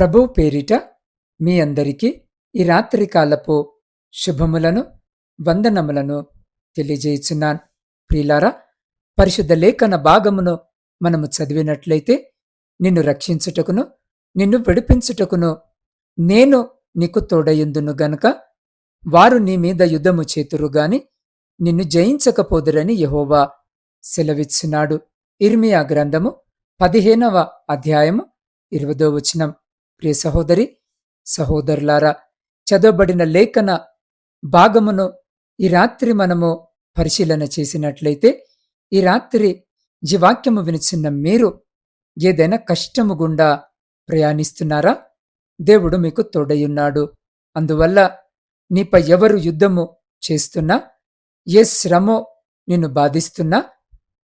ప్రభు పేరిట మీ అందరికీ ఈ రాత్రికాలపు శుభములను వందనములను తెలియజేయుచున్నాను. ప్రియులారా పరిశుద్ధ లేఖన భాగమును మనము చదివినట్లయితే నిన్ను రక్షించుటకును నిన్ను విడిపించుటకును నేను నీకు తోడయుందును గనుక వారు నీ మీద యుద్ధము చేతురు గాని నిన్ను జయించకపోదురని యహోవా సెలవిచ్చున్నాడు. ఇర్మియా గ్రంథము పదిహేనవ అధ్యాయము ఇరవదో వచనం. ప్రియ సహోదరి సహోదరులారా చదవబడిన లేఖన భాగమును ఈ రాత్రి మనము పరిశీలన చేసినట్లయితే ఈ రాత్రి జీవాక్యము వినిచిన్న మీరు ఏదైనా కష్టము గుండా ప్రయాణిస్తున్నారా? దేవుడు మీకు తోడయున్నాడు అందువల్ల నీపై ఎవరు యుద్ధము చేస్తున్నా ఏ శ్రమో నిన్ను బాధిస్తున్నా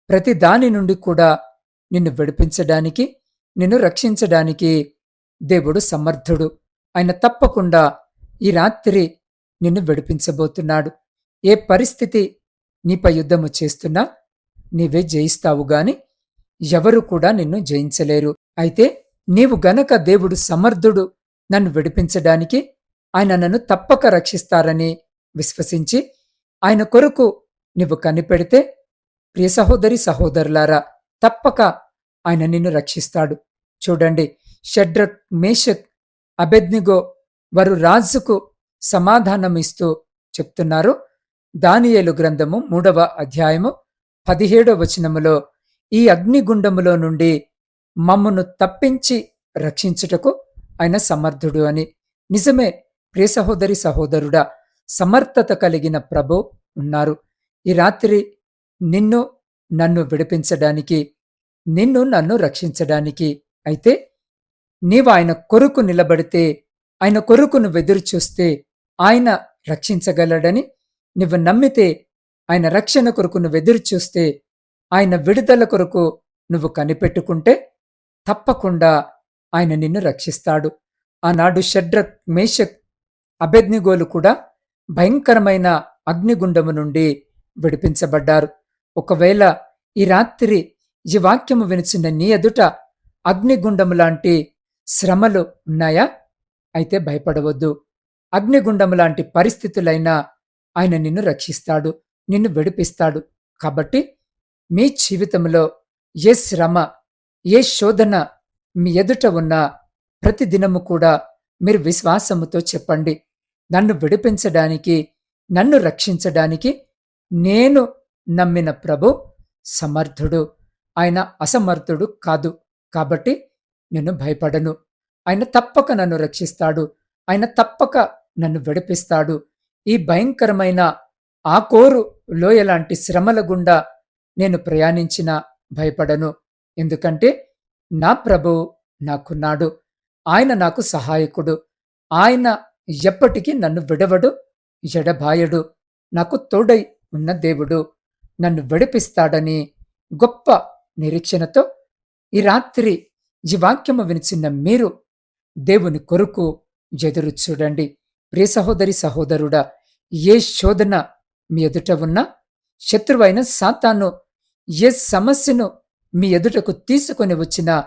ప్రతి దాని నుండి కూడా నిన్ను విడిపించడానికి నిన్ను రక్షించడానికి దేవుడు సమర్థుడు. ఆయన తప్పకుండా ఈ రాత్రి నిన్ను విడిపించబోతున్నాడు. ఏ పరిస్థితి నీపై యుద్ధము చేస్తున్నా నీవే జయిస్తావు గాని ఎవరు కూడా నిన్ను జయించలేరు. అయితే నీవు గనక దేవుడు సమర్థుడు నన్ను విడిపించడానికి ఆయన నన్ను తప్పక రక్షిస్తారని విశ్వసించి ఆయన కొరకు నీవు కనిపెడితే ప్రియ సహోదరి సహోదరులారా తప్పక ఆయన నిన్ను రక్షిస్తాడు. చూడండి షడ్రక్ మేషక్ అబెద్నిగో వారు రాజుకు సమాధానం ఇస్తూ చెప్తున్నారు. దానియేలు గ్రంథము మూడవ అధ్యాయము పదిహేడవ వచనములో ఈ అగ్నిగుండములో నుండి మమ్మను తప్పించి రక్షించుటకు ఆయన సమర్థుడు అని. నిజమే ప్రియ సహోదరి సహోదరుడా సమర్థత కలిగిన ప్రభు ఉన్నారు. ఈ రాత్రి నిన్ను నన్ను విడిపించడానికి నిన్ను నన్ను రక్షించడానికి అయితే నీవు ఆయన కొరకు నిలబడితే ఆయన కొరుకును వెదురుచూస్తే ఆయన రక్షించగలడని నువ్వు నమ్మితే ఆయన రక్షణ కొరకు నువ్వు చూస్తే ఆయన విడుదల కొరకు నువ్వు కనిపెట్టుకుంటే తప్పకుండా ఆయన నిన్ను రక్షిస్తాడు. ఆనాడు షడ్రక్ మేషక్ అభెజ్ఞగోలు కూడా భయంకరమైన అగ్నిగుండము నుండి విడిపించబడ్డారు. ఒకవేళ ఈ రాత్రి ఈ వాక్యము వినిచిన నీ ఎదుట అగ్నిగుండము లాంటి శ్రమలు ఉన్నాయా? అయితే భయపడవద్దు. అగ్నిగుండము లాంటి పరిస్థితులైనా ఆయన నిన్ను రక్షిస్తాడు నిన్ను విడిపిస్తాడు. కాబట్టి మీ జీవితంలో ఏ శ్రమ ఏ శోధన మీ ఎదుట ఉన్న ప్రతిదినము కూడా మీరు విశ్వాసముతో చెప్పండి. నన్ను విడిపించడానికి నన్ను రక్షించడానికి నేను నమ్మిన ప్రభు సమర్థుడు. ఆయన అసమర్థుడు కాదు. కాబట్టి నేను భయపడను. ఆయన తప్పక నన్ను రక్షిస్తాడు. ఆయన తప్పక నన్ను విడిపిస్తాడు. ఈ భయంకరమైన ఆకోరు లోయలాంటి శ్రమల గుండా నేను ప్రయాణించిన భయపడను. ఎందుకంటే నా ప్రభువు నాకున్నాడు. ఆయన నాకు సహాయకుడు. ఆయన ఎప్పటికీ నన్ను విడవడు ఎడబాయడు. నాకు తోడై ఉన్న దేవుడు. నన్ను విడిపిస్తాడని గొప్ప నిరీక్షణతో ఈ రాత్రి ఈ వాక్యము వినిచిన్న మీరు దేవుని కొరకు ఎదురు చూడండి. ప్రియ సహోదరి సహోదరుడా ఏ శోధన మీ ఎదుట ఉన్నా శత్రువైన సాతాను ఏ సమస్యను మీ ఎదుటకు తీసుకొని వచ్చిన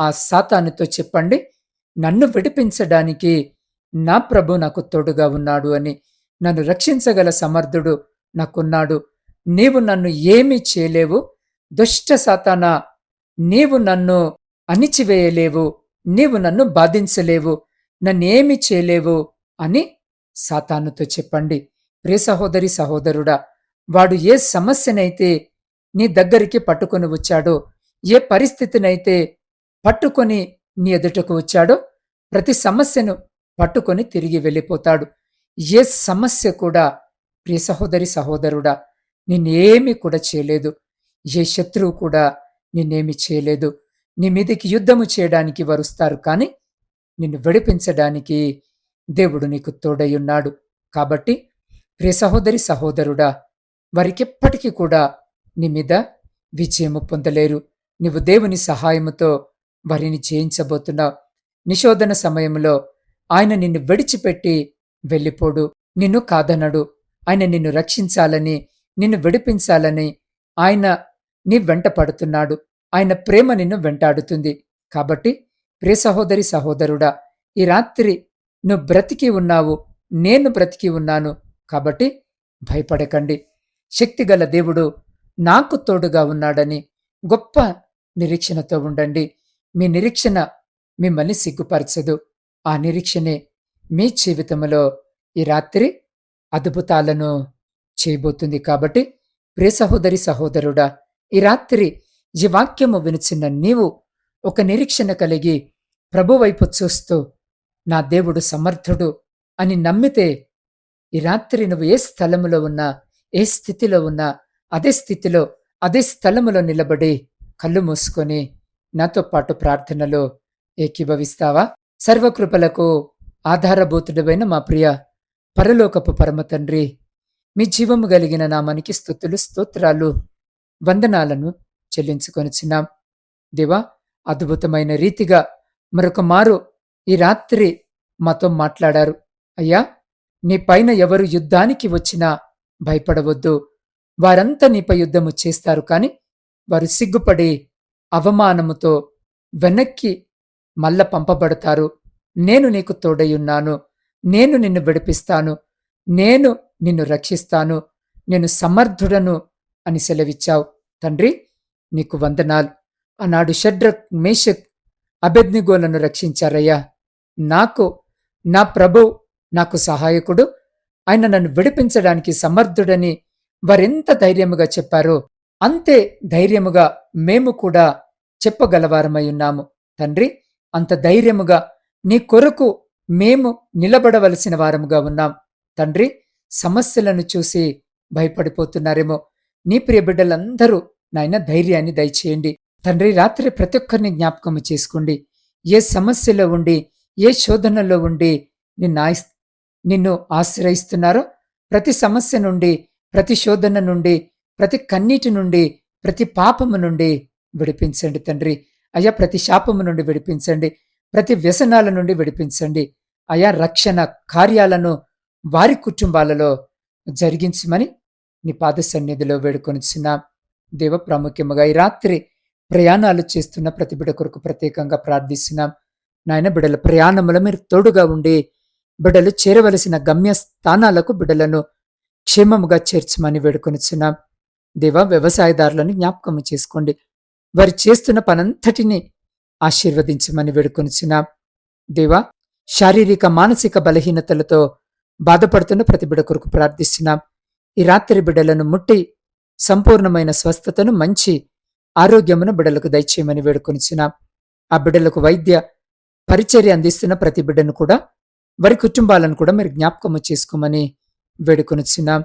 ఆ సాతానుతో చెప్పండి నన్ను విడిపించడానికి నా ప్రభు నాకు తోడుగా ఉన్నాడు అని. నన్ను రక్షించగల సమర్థుడు నాకున్నాడు. నీవు నన్ను ఏమీ చేయలేవు. దుష్ట సాతానా నీవు నన్ను అణిచివేయలేవు. నీవు నన్ను బాధించలేవు. నన్నేమి చేయలేవు అని సాతానుతో చెప్పండి. ప్రే సహోదరి సహోదరుడా వాడు ఏ సమస్యనైతే నీ దగ్గరికి పట్టుకొని వచ్చాడో ఏ పరిస్థితినైతే పట్టుకొని నీ ఎదుటకు వచ్చాడో ప్రతి సమస్యను పట్టుకొని తిరిగి వెళ్ళిపోతాడు. ఏ సమస్య కూడా ప్రియ సహోదరి సహోదరుడా నిన్నేమీ కూడా చేయలేదు. ఏ శత్రువు కూడా నిన్నేమి చేయలేదు. నీ మీదికి యుద్ధము చేయడానికి వరుస్తారు కానీ నిన్ను విడిపించడానికి దేవుడు నీకు తోడయ్యున్నాడు కాబట్టి ప్రియ సహోదరి సహోదరుడా వారికెప్పటికీ కూడా నీ మీద విజయము పొందలేరు. నీవు దేవుని సహాయముతో వారిని జయించబోతున్నావు. నిశోధన సమయంలో ఆయన నిన్ను విడిచిపెట్టి వెళ్ళిపోడు. నిన్ను కాదనడు. ఆయన నిన్ను రక్షించాలని నిన్ను విడిపించాలని ఆయన నీ వెంట పడుతున్నాడు. ఆయన ప్రేమ నిన్ను వెంటాడుతుంది. కాబట్టి ప్రియ సహోదరి సహోదరుడా ఈ రాత్రి నువ్వు బ్రతికి ఉన్నావు నేను బ్రతికి ఉన్నాను. కాబట్టి భయపడకండి. శక్తిగల దేవుడు నాకు తోడుగా ఉన్నాడని గొప్ప నిరీక్షణతో ఉండండి. మీ నిరీక్షణ మిమ్మల్ని సిగ్గుపరచదు. ఆ నిరీక్షణే మీ జీవితంలో ఈ రాత్రి అద్భుతాలను చేయబోతుంది. కాబట్టి ప్రియ సహోదరి సహోదరుడా ఈ రాత్రి ఈ వాక్యము వినుచున్న నీవు ఒక నిరీక్షణ కలిగి ప్రభువైపు చూస్తూ నా దేవుడు సమర్థుడు అని నమ్మితే ఈ రాత్రి నువ్వు ఏ స్థలములో ఉన్నా ఏ స్థితిలో ఉన్నా అదే స్థితిలో అదే స్థలములో నిలబడి కళ్ళు మూసుకొని నాతో పాటు ప్రార్థనలో ఏకీభవిస్తావా? సర్వకృపలకు ఆధారభూతుడమైన మా ప్రియ పరలోకపు పరమ తండ్రి మీ జీవము కలిగిన నామానికి స్థుతులు స్తోత్రాలు వందనాలను చెల్లించుకొనిచున్నాం దేవా అద్భుతమైన రీతిగా మరొక మారు ఈ రాత్రి మాతో మాట్లాడారు. అయ్యా నీ పైన ఎవరు యుద్ధానికి వచ్చినా భయపడవద్దు. వారంతా నీపై యుద్ధము చేస్తారు కాని వారు సిగ్గుపడి అవమానముతో వెనక్కి మల్ల పంపబడతారు. నేను నీకు తోడయున్నాను నేను నిన్ను విడిపిస్తాను. నేను నిన్ను రక్షిస్తాను. నేను సమర్థుడను అని సెలవిచ్చావు. తండ్రి నీకు వందనాలు. ఆనాడు షడ్రక్ మేషక్ అభెజ్ఞగోలను రక్షించారయ్యా. నాకు నా ప్రభు నాకు సహాయకుడు. ఆయన నన్ను విడిపించడానికి సమర్థుడని వారెంత ధైర్యముగా చెప్పారో అంతే ధైర్యముగా మేము కూడా చెప్పగలవారమై ఉన్నాము. తండ్రి అంత ధైర్యముగా నీ కొరకు మేము నిలబడవలసిన వారముగా ఉన్నాం. తండ్రి సమస్యలను చూసి భయపడిపోతున్నారేమో. నీ ప్రియ బిడ్డలందరూ నాయన ధైర్యాన్ని దయచేయండి. తండ్రి రాత్రి ప్రతి ఒక్కరిని జ్ఞాపకం చేసుకోండి. ఏ సమస్యలో ఉండి ఏ శోధనలో ఉండి నిన్ను నిన్ను ఆశ్రయిస్తున్నారో ప్రతి సమస్య నుండి ప్రతి శోధన నుండి ప్రతి కన్నీటి నుండి ప్రతి పాపము నుండి విడిపించండి తండ్రి. అయ్యా ప్రతి శాపము నుండి విడిపించండి. ప్రతి వ్యసనాల నుండి విడిపించండి. అయా రక్షణ కార్యాలను వారి కుటుంబాలలో జరిగించమని నీ పాద సన్నిధిలో వేడుకొనిచున్నాం. దేవ ప్రాముఖ్యముగా ఈ రాత్రి ప్రయాణాలు చేస్తున్న ప్రతి బిడ కొరకు ప్రత్యేకంగా ప్రార్థిస్తున్నాం. నాయన బిడల ప్రయాణములో మీరు తోడుగా ఉండి బిడలు చేరవలసిన గమ్య స్థానాలకు బిడ్డలను క్షేమముగా చేర్చమని వేడుకొనిచున్నాం. దేవ వ్యవసాయదారులను జ్ఞాపకము చేసుకోండి. వారు చేస్తున్న పనంతటిని ఆశీర్వదించమని వేడుకొనిచున్నాం. దేవా శారీరక మానసిక బలహీనతలతో బాధపడుతున్న ప్రతి బిడ కొరకు ప్రార్థిస్తున్నాం. ఈ రాత్రి బిడలను ముట్టి సంపూర్ణమైన స్వస్థతను మంచి ఆరోగ్యమును బిడ్డలకు దయచేయమని వేడుకొనిచున్నాం. ఆ బిడ్డలకు వైద్య పరిచర్య అందిస్తున్న ప్రతి బిడ్డను కూడా వారి కుటుంబాలను కూడా మీరు జ్ఞాపకము చేసుకోమని వేడుకొనిచున్నాం.